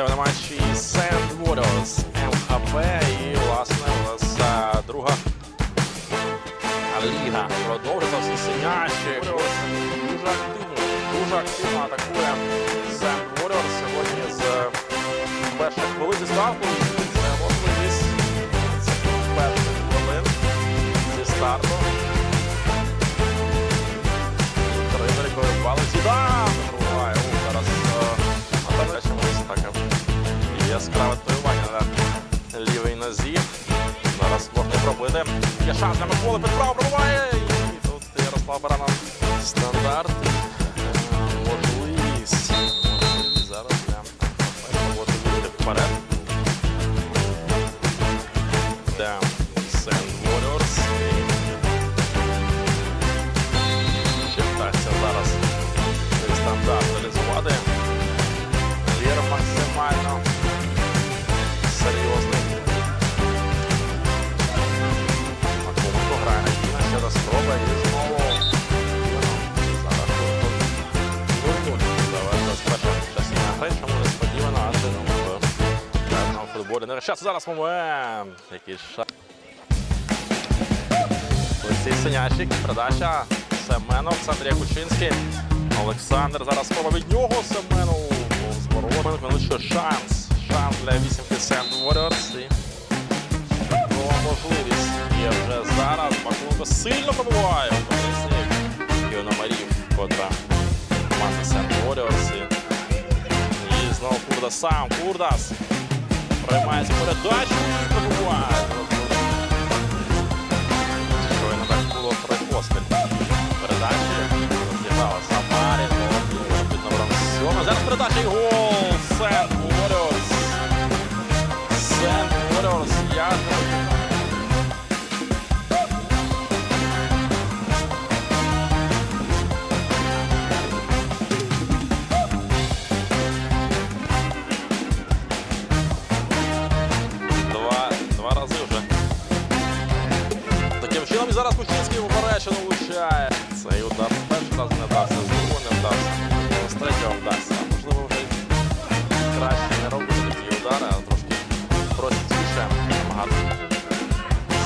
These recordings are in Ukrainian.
Це на Пробити. Є шанс для Миколи Петрова пробуває. І тут Ярослав Баранов. Стандарт. Можливість. Можливість зараз для Павлова вперед. Де Сент решаться. Зараз момент. Який шаг. Олексій Синячик, передача Семенов, Олександр Кучинський. Олександр зараз спроба від нього Семенов. Зворот. Ну що, шанс. Шанс для 8 Сент Warriors. І чудова можливість є вже зараз. Бакунко сильно пробуває. Захисник Номерів конtra команди Сент. І, і знову Курдас сам. Курдас приймається передачу і пробуває. Щойно в поперечину влучає. Цей удар перший раз не вдався, з другого не вдався. З третього вдасться. Можливо вже краще не робити такі удари, а трошки простіше намагати.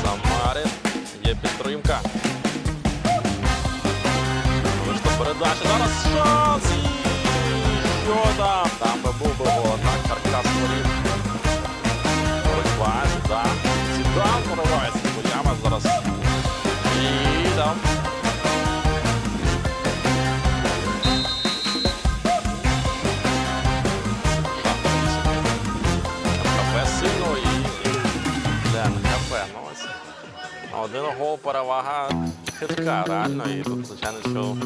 Самарин. Є підтримка. Вийшла передача. Зараз шанс. І Що там? Один гол перевага хитка, реально. І тут, звичайно, що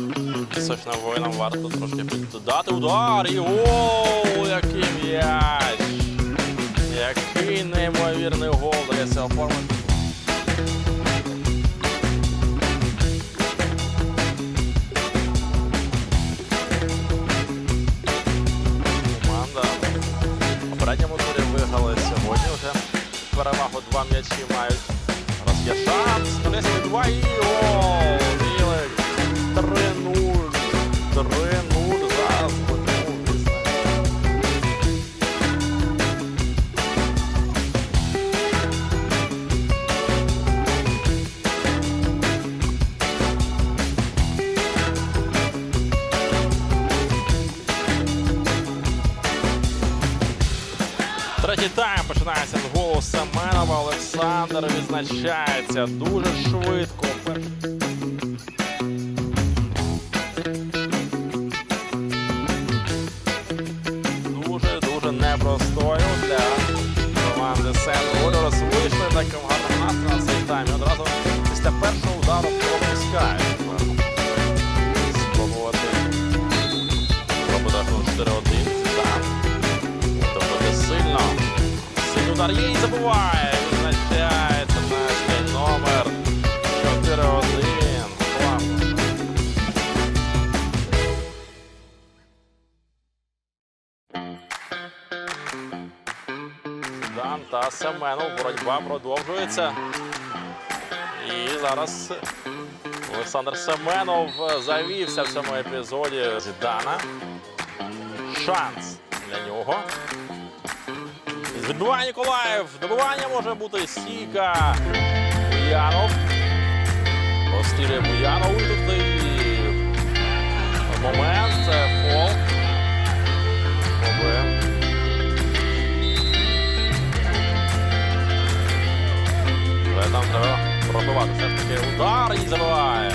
пісочним воїнам варто трошки піддати удар. І гол! Який м'яч! Який неймовірний гол дається оформити. Попередньому турі виграли сьогодні вже перевагу два м'ячі мають. Зараз є шанс. Донецький Третій тайм починається з голу Семенова. Олександр відзначається дуже швидко. Удар і забуває. Відзначається наш номер 4-1. Дан та Семенов. Боротьба продовжується. І зараз Олександр Семенов завівся в цьому епізоді Зідана. Шанс для нього. Відбиває Ніколаєв. Добивання може бути стійка. Буянов. Розстрілює Буянов. Тут і момент. Це фол. Пробує. Вже там треба пробивати. Все ж таки удар і забиває.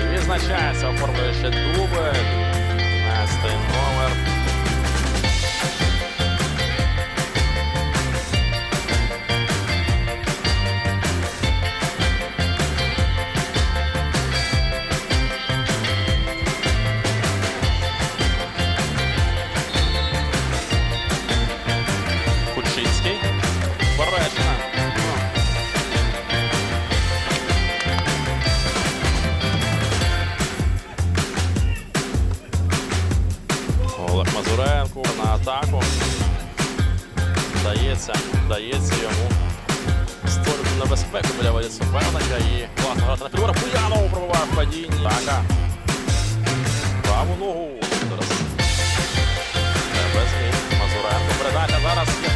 І відзначається, оформлює ще дубль. Мазуренко на атаку. Вдається, вдається йому Створювати небезпеку біля воді суперника і класно грати на підборах. Буянов пробиває в падінні. Така. Праву ногу. Зараз. Без. Мазуренко. Передача зараз.